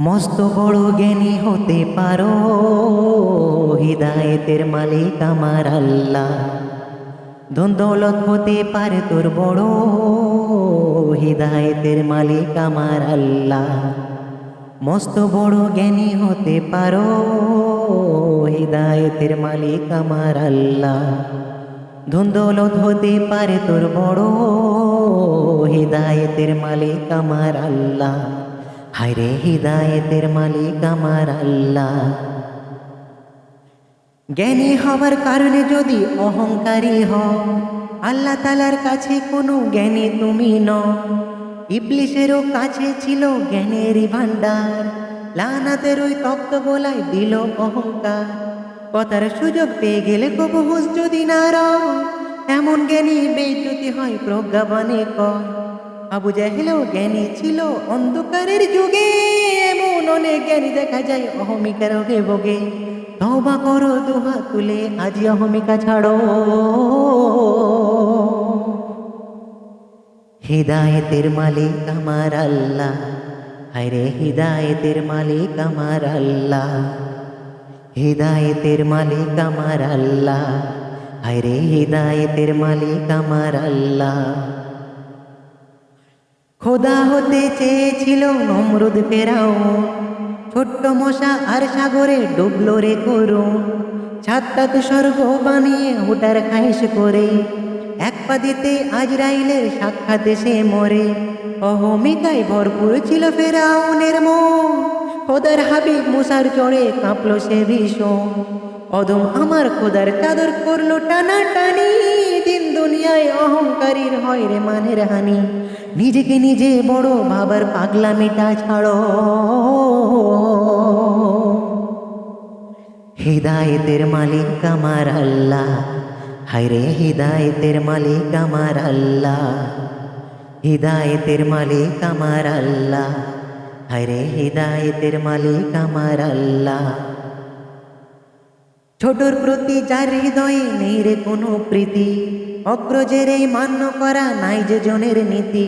মস্ত বড় জ্ঞানী হতে পারো। হৃদায়তের মালিক আমার আল্লাহ। ধন দৌলত হতে পারে তোর বড়। হৃদায়তের মালিক আমার আল্লাহ। মস্ত বড় জ্ঞানী হতে পারো। হৃদায়তের মালিক আমার আল্লাহ। ধন দৌলত হতে পারে তোর বড়। হৃদায়তের মালিক আমার আল্লাহ। হায়রে হৃদায়তের মালিক আমার আল্লাহ। জ্ঞানী হবার কারণে যদি অহংকারী হ আল্লাহ তালার কাছে কোনো জ্ঞানী তুমি ন ইবলিশেরও কাছে ছিল জ্ঞানেরই ভাণ্ডার লানাতের ওই তক্ত গোলায় দিল অহংকার। কথার সুযোগ পেয়ে গেলে কবু হুস যদি না রও, এমন জ্ঞানী বেজ্যুতি হয় প্রজ্ঞাবানে কয় আবু জাহেলও জ্ঞানী ছিল, অন্ধকারের যুগে এমন অনেক জ্ঞানী দেখা যায়, অহমিকার রোগে ভোগে। তবা করো, দুহা তুলে, আজি অহমিকা ছাড়ো। হৃদায়তের মালিক আমার আল্লাহ, হায়রে হৃদায়তের মালিক আমার আল্লাহ। হৃদায়তের মালিক আমার আল্লাহ, হায়রে হৃদায়তের মালিক আমার আল্লাহ। খোদা হতে চেয়েছিল নমরুদ ফেরাও। ছোট্ট মশা আর সাগরে ডুবলো রে করো। ছাত্তা তো স্বর্গ বানিয়ে হুটার খাইস করে। এক পা দিতে আজরাইলের সাক্ষাতে সে মরে। অহমিকায় ভরপুর ছিল ফেরাউনের মন। খোদার হাবিব মুসার চড়ে কাঁপলো সে ভীষণ। অদম আমার খোদার চাদর করল টানা টানি দিন দুনিয়ায় অহংকারীর হয় রে মানের হানি। নিজেকে নিজে বড় ভাবার পাগলামিটা ছাড়ো। হৃদায়তের মালিক আমার আল্লাহ। হায়রে হৃদায়তের মালিক আমার আল্লাহ। হৃদায়তের মালিক আমার আল্লাহ। হায়রে হৃদায়তের মালিক আমার আল্লাহ। ছোটর প্রতি যার হৃদয়ে নেই রে কোনো প্রীতি। অগ্রজের এই মান্য করা নাই যে জনের নীতি।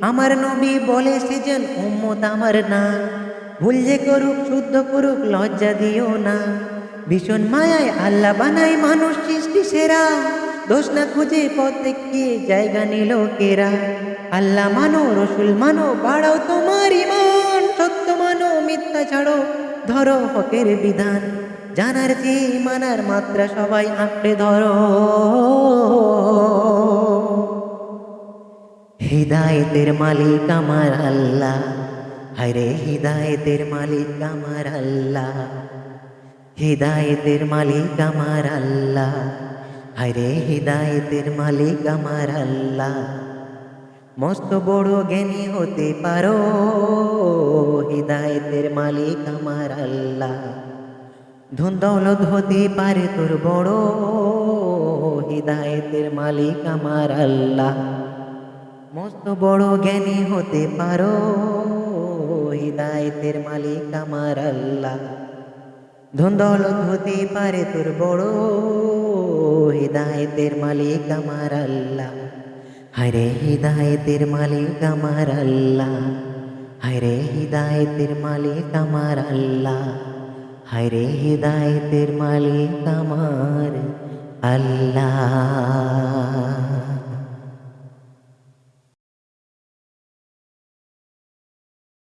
আমার নবী বলে সেজন উম্মত আমার না। ভুল যে করুক, শুদ্ধ করুক, লজ্জা দিও না। ভীষণ মায়ায় আল্লাহ বানাই মানুষ সৃষ্টি সেরা। দোষ না খুঁজে প্রত্যেককে জায়গা নিল কেরা। আল্লাহ মানো, রসুল মানো, বাড়াও তোমার ইমান। সত্য মানো, মিথ্যা ছাড়ো, ধরো হকের বিধান। জানার চেয়ে মানার মাত্রা? সবাই আঁকড়ে ধরো। হৃদায়তের মালিক আমার আল্লাহ। হায়রে হৃদায়তের মালিক আমার আল্লাহ। হৃদায়তের মালিক আমার আল্লাহ। হায়রে হৃদায়তের মালিক আমার আল্লাহ। মস্ত বড় জ্ঞানী হতে পারো। হৃদায়তের মালিক আমার ধন দৌলত হতে পারে তোর বড় হৃদায়তের মালিক আমার আল্লাহ। মস্ত বড় জ্ঞানী হতে পারো, হৃদায়তের মালিক আমার আল্লাহ। ধন দৌলত হতে পারে তোর বড় হৃদায়তের মালিক আমার আল্লাহ। হরে হৃদায়তের মালিক আমার আল্লাহ। হরে হৃদায়তের মালিক আমার আল্লাহ। হরে হৃদায়তের মালিক আমার আল্লাহ।